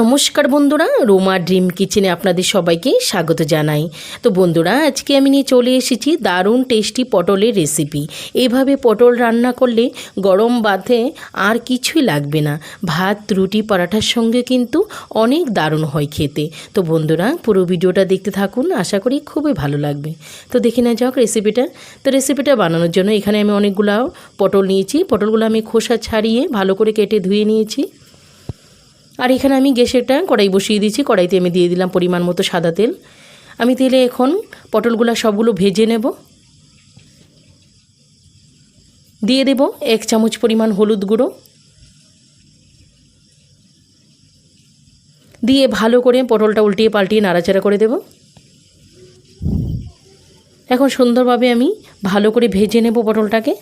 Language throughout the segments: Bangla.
নমস্কার বন্ধুরা, রোমা ড্রিম কিচেনে আপনাদের সবাইকে স্বাগত জানাই। তো বন্ধুরা, আজকে আমি নিয়ে চলে এসেছি দারুণ টেস্টি পটলের রেসিপি। এভাবে পটল রান্না করলে গরম বাঁধে আর কিছুই লাগবে না। ভাত, রুটি, পরাঠার সঙ্গে কিন্তু অনেক দারুণ হয় খেতে। তো বন্ধুরা, পুরো ভিডিওটা দেখতে থাকুন, আশা করি খুবই ভালো লাগবে। তো দেখে না যাক রেসিপিটা। তো রেসিপিটা বানানোর জন্য এখানে আমি অনেকগুলো পটল নিয়েছি। পটলগুলো আমি খোসা ছাড়িয়ে ভালো করে কেটে ধুয়ে নিয়েছি। আর এখানে আমি গ্যাসেরটা কড়াই বসিয়ে দিয়েছি। কড়াইতে আমি দিয়ে দিলাম পরিমাণ মতো সাদা তেল। আমি তেলে এখন পটলগুলো সবগুলো ভেজে নেব। দিয়ে দেব এক চামচ পরিমাণ হলুদ গুঁড়ো। দিয়ে ভালো করে পটলটা উল্টিয়ে পাল্টিয়ে নাড়াচাড়া করে দেব। এখন সুন্দরভাবে আমি ভালো করে ভেজে নেব পটলটাকে।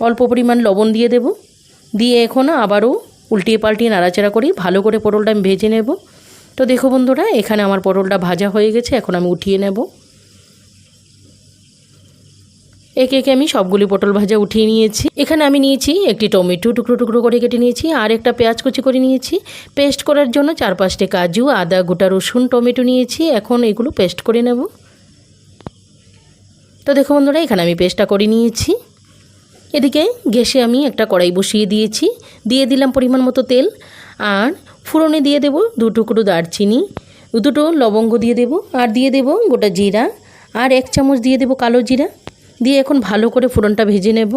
অল্প পরিমাণ লবণ দিয়ে দেব। দিয়ে এখন আবারও উল্টিয়ে পাল্টিয়ে নাড়াচাড়া করি, ভালো করে পটলটা আমি ভেজে নেব। তো দেখো বন্ধুরা, এখানে আমার পটলটা ভাজা হয়ে গেছে, এখন আমি উঠিয়ে নেব। একে একে আমি সবগুলি পটল ভাজা উঠিয়ে নিয়েছি। এখানে আমি নিয়েছি একটি টমেটো টুকরো টুকরো করে কেটে নিয়েছি, আর একটা পেঁয়াজ কুচি করে নিয়েছি। পেস্ট করার জন্য চার পাঁচটি কাজু, আদা, গোটা রসুন, টমেটো নিয়েছি। এখন এগুলো পেস্ট করে নেব। তো দেখো বন্ধুরা, এখানে আমি পেস্টটা করে নিয়েছি। এদিকে গ্যাসে আমি একটা কড়াই বসিয়ে দিয়েছি। দিয়ে দিলাম পরিমাণ মতো তেল। আর ফুরনে দিয়ে দেব দু টুকরো দারচিনি, দুটো লবঙ্গ দিয়ে দেব, আর দিয়ে দেব গোটা জিরা, আর এক চামচ দিয়ে দেব কালো জিরা। দিয়ে এখন ভালো করে ফোড়নটা ভেজে নেব।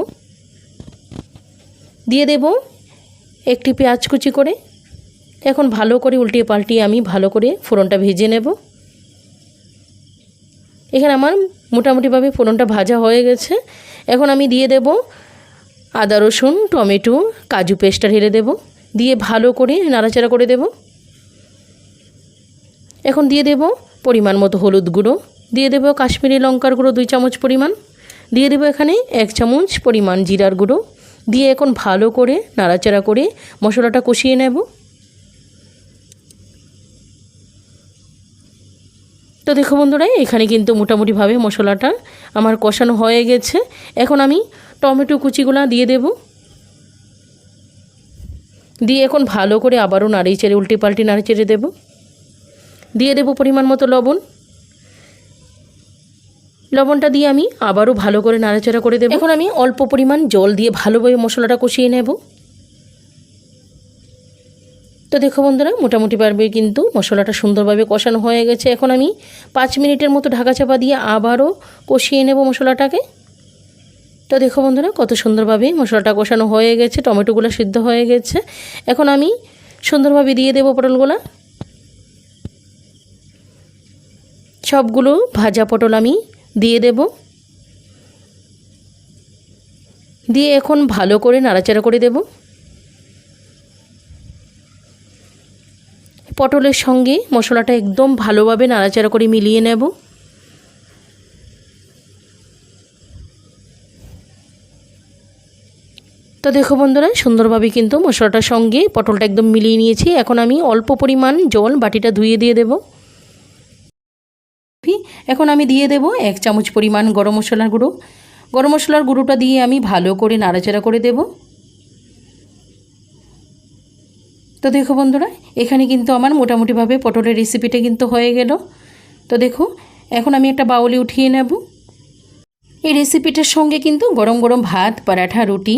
দিয়ে দেব একটি পেঁয়াজ কুচি করে। এখন ভালো করে উল্টিয়ে পাল্টিয়ে আমি ভালো করে ফোড়নটা ভেজে নেব। এখানে আমার মোটামুটিভাবে ফোড়নটা ভাজা হয়ে গেছে। এখন আমি দিয়ে দেব আদা, রসুন, টমেটো, কাজু পেস্টটা ঢেলে দেব। দিয়ে ভালো করে নাড়াচাড়া করে দেব। এখন দিয়ে দেব পরিমাণ মতো হলুদ গুঁড়ো। দিয়ে দেব কাশ্মীরি লঙ্কার গুঁড়ো দুই চামচ পরিমাণ। দিয়ে দেব এখানে এক চামচ পরিমাণ জিরার গুঁড়ো। দিয়ে এখন ভালো করে নাড়াচাড়া করে মশলাটা কষিয়ে নেব। তো দেখো বন্ধুরা, এখানে কিন্তু মোটামুটিভাবে মশলাটা আমার কষানো হয়ে গেছে। এখন আমি টমেটো কুচিগুলো দিয়ে দেব। দিয়ে এখন ভালো করে আবারও নাড়িয়ে চেড়ে উল্টে পাল্টে নাড়িয়ে চেড়ে দেবো। দিয়ে দেবো পরিমাণ মতো লবণ। লবণটা দিয়ে আমি আবারও ভালো করে নাড়াচাড়া করে দেবো। এখন আমি অল্প পরিমাণ জল দিয়ে ভালোভাবে মশলাটা কষিয়ে নেব। তো দেখো বন্ধুরা, মোটামুটি পারবে কিন্তু মশলাটা সুন্দরভাবে কষানো হয়ে গেছে। এখন আমি পাঁচ মিনিটের মতো ঢাকা চাপা দিয়ে আবারও কষিয়ে নেব মশলাটাকে। তো দেখো বন্ধুরা, কত সুন্দরভাবে মশলাটা কষানো হয়ে গেছে, টমেটোগুলো সিদ্ধ হয়ে গেছে। এখন আমি সুন্দরভাবে দিয়ে দেবো পটলগুলো। সবগুলো ভাজা পটল আমি দিয়ে দেব। দিয়ে এখন ভালো করে নাড়াচাড়া করে দেব। পটলের সঙ্গে মশলাটা একদম ভালোভাবে নাড়াচাড়া করে মিলিয়ে নেব। তো দেখো বন্ধুরা, সুন্দরভাবে কিন্তু মশলাটার সঙ্গে পটলটা একদম মিলিয়ে নিয়েছি। এখন আমি অল্প পরিমাণ জল বাটিটা ধুয়ে দিয়ে দেব। এখন আমি দিয়ে দেব এক চামচ পরিমাণ গরম মশলার গুঁড়ো। গরম মশলার গুঁড়োটা দিয়ে আমি ভালো করে নাড়াচাড়া করে দেব। তো দেখো বন্ধুরা, এখানে কিন্তু আমার মোটামুটিভাবে পটলের রেসিপিটা কিন্তু হয়ে গেল। তো দেখো, এখন আমি একটা বাউলি উঠিয়ে নেব। এই রেসিপিটার সঙ্গে কিন্তু গরম গরম ভাত, পরাঠা, রুটি